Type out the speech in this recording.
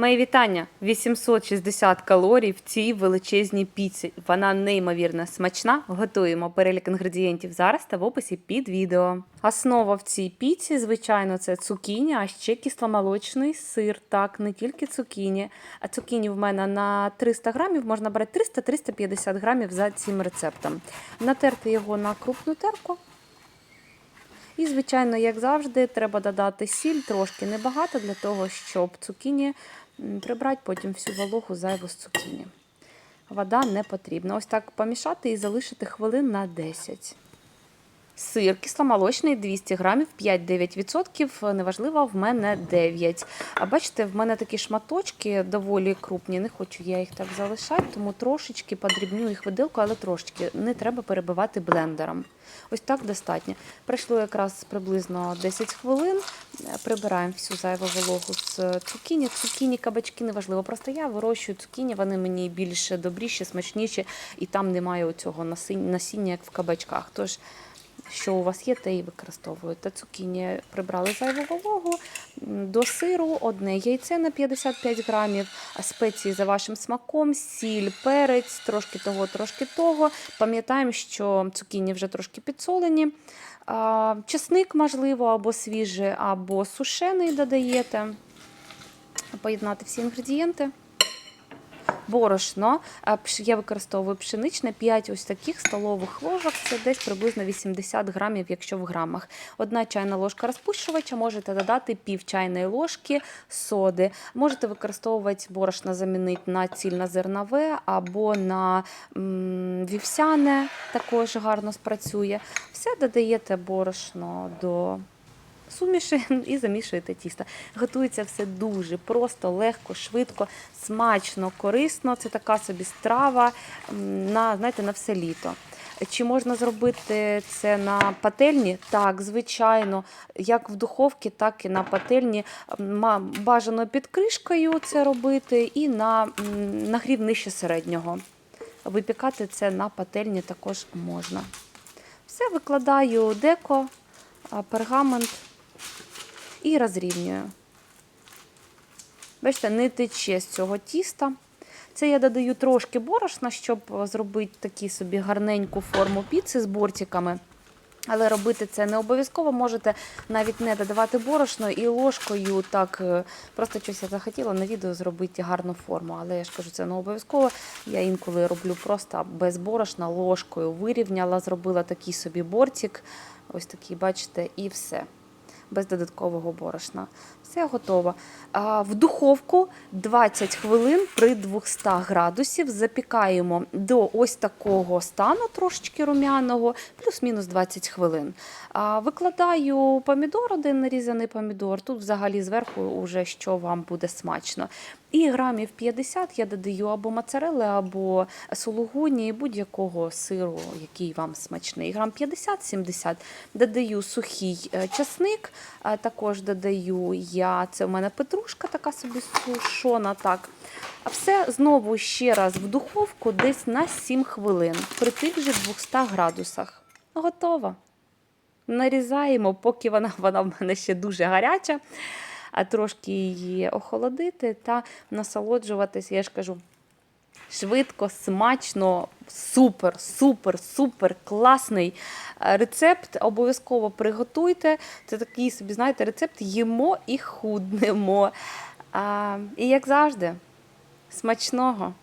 Мої вітання! 860 калорій в цій величезній піці. Вона неймовірно смачна. Готуємо перелік інгредієнтів зараз та в описі під відео. Основа в цій піці, звичайно, це цукіні, а ще кисломолочний сир. Так, не тільки цукіні. А цукіні в мене на 300 грамів можна брати 300-350 грамів за цим рецептом. Натерти його на крупну терку. І, звичайно, як завжди, треба додати сіль трошки небагато для того, щоб цукіні прибрати потім всю вологу зайву з цукіні. Вода не потрібна. Ось так помішати і залишити хвилин на 10. Сир кисломолочний 200 грамів, 5-9%, неважливо, в мене 9. А бачите, в мене такі шматочки доволі крупні, не хочу я їх так залишати, тому трошечки подрібню їх виделку, але трошечки не треба перебивати блендером. Ось так достатньо. Пройшло якраз приблизно 10 хвилин. Прибираємо всю зайву вологу з цукіні. Цукіні, кабачки неважливо. Просто я вирощую цукіні, вони мені більше добріші, смачніші, і там немає оцього насіння, як в кабачках. Тож що у вас є, те і використовуєте. Цукіні прибрали зайву вологу. До сиру одне яйце на 55 грамів, спеції за вашим смаком, сіль, перець, трошки того, трошки того. Пам'ятаємо, що цукіні вже трошки підсолені. Чесник, можливо, або свіжий, або сушений додаєте. Поєднати всі інгредієнти. Борошно. А, Я використовую пшеничне 5 ось таких столових ложок. Це десь приблизно 80 грамів, якщо в грамах. Одна чайна ложка розпушувача, можете додати пів чайної ложки соди. Можете використовувати борошно замінити на цільнозернове або на вівсяне, також гарно спрацює. Все додаєте борошно до суміші і замішуєте тісто. Готується все дуже просто, легко, швидко, смачно, корисно. Це така собі страва на, знаєте, на все літо. Чи можна зробити це на пательні? Так, звичайно, як в духовці, так і на пательні. Бажано під кришкою це робити і на нагрів нижче середнього. Випікати це на пательні також можна. Все викладаю деко, пергамент і розрівнюю. Бачите, не тече з цього тіста. Це я додаю трошки борошна, щоб зробити таку собі гарненьку форму піци з бортиками. Але робити це не обов'язково, можете навіть не додавати борошно і ложкою так е, просто щось я захотіла на відео зробити гарну форму. Але я ж кажу, це не обов'язково. Я інколи роблю просто без борошна ложкою вирівняла, зробила такий собі бортик. Ось такий, бачите, і все. Без додаткового борошна. Все готово. В духовку 20 хвилин при 200 градусів запікаємо до ось такого стану, трошечки румяного, плюс-мінус 20 хвилин. Викладаю помідор, один нарізаний помідор. Тут взагалі зверху вже що вам буде смачно. І грамів 50 я додаю або моцарели, або сулугуні, будь-якого сиру, який вам смачний. Грам 50-70 додаю сухий е, часник, а також додаю я, це у мене петрушка така собі сушона. так. А все знову ще раз в духовку десь на 7 хвилин при тих же 200 градусах. Готово. Нарізаємо, поки вона, вона в мене ще дуже гаряча, а трошки її охолодити та насолоджуватись, я ж кажу, швидко, смачно, супер, супер, супер класний е, рецепт. Обов'язково приготуйте. Це такий собі, знаєте, рецепт їмо і худнемо. А, і як завжди, смачного!